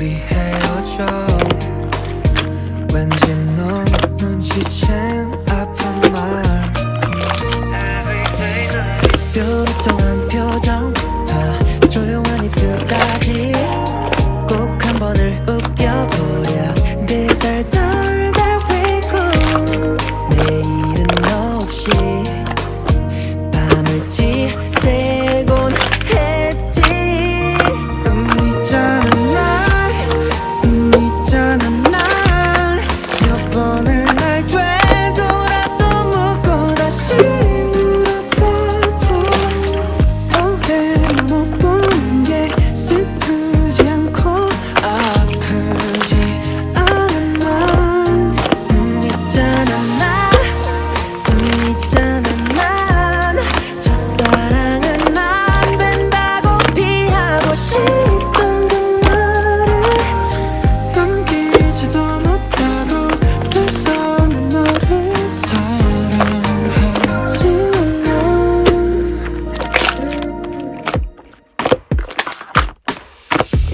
be had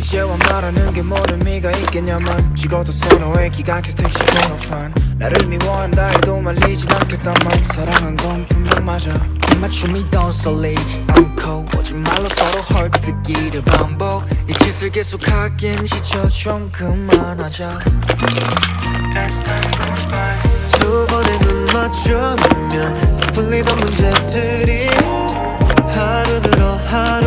이제와 말하는 게뭔 의미가 있겠냐만. 죽어도 선호해 기각해 택시 번호판. 나를 미워한다 해도 말리진 않겠단 맘 사랑한 건 분명 맞아. 맞춤이 더 설레지 않고 오지 말로 서로 헐뜯기를 반복. 이 짓을 계속하긴 지쳐 좀 그만하자. 두 번의 눈 맞춰보면 풀리던 문제들이 하루 들어 하루